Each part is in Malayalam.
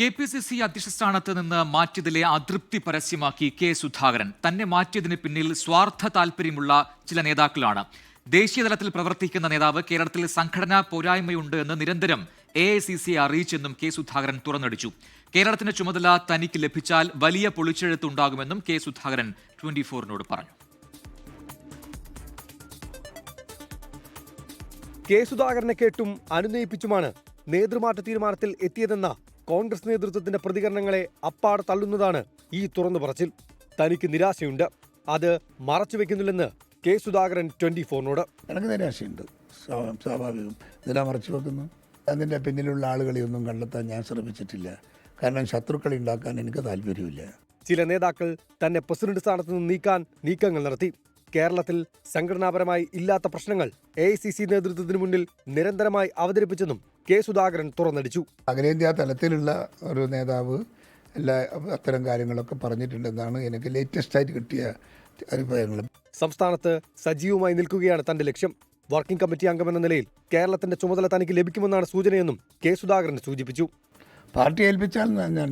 കെ പി സി സി അധ്യക്ഷ സ്ഥാനത്ത് നിന്ന് മാറ്റിയതിലെ അതൃപ്തി പരസ്യമാക്കി കെ സുധാകരൻ. തന്നെ മാറ്റിയതിന് പിന്നിൽ സ്വാർത്ഥ താല്പര്യമുള്ള ചില നേതാക്കളാണ്. ദേശീയതലത്തിൽ പ്രവർത്തിക്കുന്ന നേതാവ് കേരളത്തിൽ സംഘടനാ പോരായ്മയുണ്ട് എന്ന് നിരന്തരം എ ഐ സി അറിയിച്ചെന്നും കെ സുധാകരൻ തുറന്നടിച്ചു. കേരളത്തിന്റെ ചുമതല തനിക്ക് ലഭിച്ചാൽ വലിയ പൊളിച്ചെഴുത്ത് ഉണ്ടാകുമെന്നും കെ സുധാകരൻ ട്വന്റി ഫോറിനോട് പറഞ്ഞു. കെ സുധാകരനെ കേട്ടും അനുനയിപ്പിച്ചുമാണ് നേതൃമാറ്റ തീരുമാനത്തിൽ എത്തിയതെന്ന കോൺഗ്രസ് നേതൃത്വത്തിന്റെ പ്രതികരണങ്ങളെ അപ്പാടെ തള്ളുന്നതാണ് ഈ തുറന്നു പറച്ചിൽ. തനിക്ക് നിരാശയുണ്ട്. അത് മറച്ചുവെക്കുന്നില്ലെന്ന് കെ സുധാകരൻ ട്വന്റി ഫോറിനോട്. എനിക്ക് നിരാശയുണ്ട്. സ്വാ- സ്വാഭാവികം. ഇതിനാ മറച്ചു വെക്കുന്നു? അതിന്റെ പിന്നിലുള്ള ആളുകളെ ഒന്നും കണ്ടെത്താൻ ഞാൻ ശ്രമിച്ചിട്ടില്ല. കാരണം ശത്രുക്കളെ ഉണ്ടാക്കാൻ എനിക്ക് താല്പര്യമില്ല. ചില നേതാക്കൾ തന്നെ പ്രസിഡന്റ് സ്ഥാനത്ത് നിന്ന് നീക്കാൻ നീക്കങ്ങൾ നടത്തി. കേരളത്തിൽ സംഘടനാപരമായി ഇല്ലാത്ത പ്രശ്നങ്ങൾ എ ഐ സി സി നേതൃത്വത്തിന് മുന്നിൽ നിരന്തരമായി അവതരിപ്പിച്ചെന്നും കെ സുധാകരൻ തുറന്നടിച്ചു. അഖിലേന്ത്യാ തലത്തിലുള്ള ഒരു നേതാവ് എല്ലാ അത്തരം കാര്യങ്ങളൊക്കെ പറഞ്ഞിട്ടുണ്ടെന്നാണ് എനിക്ക് ലേറ്റസ്റ്റ് ആയിട്ട് കിട്ടിയ അഭിപ്രായങ്ങൾ. സംസ്ഥാനത്ത് സജീവമായി നിൽക്കുകയാണ് തന്റെ ലക്ഷ്യം. വർക്കിംഗ് കമ്മിറ്റി അംഗമെന്ന നിലയിൽ കേരളത്തിന്റെ ചുമതല തനിക്ക് ലഭിക്കുമെന്നാണ് സൂചനയെന്നും കെ സുധാകരൻ സൂചിപ്പിച്ചു. പാർട്ടി ഏൽപ്പിച്ചാൽ ഞാൻ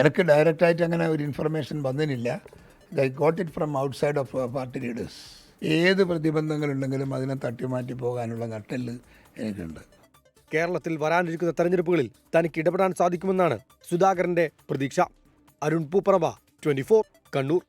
എനിക്ക് ഡയറക്റ്റായിട്ട് അങ്ങനെ ഒരു ഇൻഫർമേഷൻ വന്നിട്ടില്ല I got it from outside of party leaders ഏത് പ്രതിബന്ധങ്ങളുണ്ടെങ്കിലും അതിനെ തട്ടിമാറ്റി പോകാനുള്ള നട്ടെല്ല് എനിക്കുണ്ട്. കേരളത്തിൽ വരാനിരിക്കുന്ന തെരഞ്ഞെടുപ്പുകളിൽ തനിക്ക് ഇടപെടാൻ സാധിക്കുമെന്നാണ് സുധാകരന്റെ പ്രതീക്ഷ. അരുൺ പൂപ്പറമ്പ ട്വന്റി കണ്ണൂർ.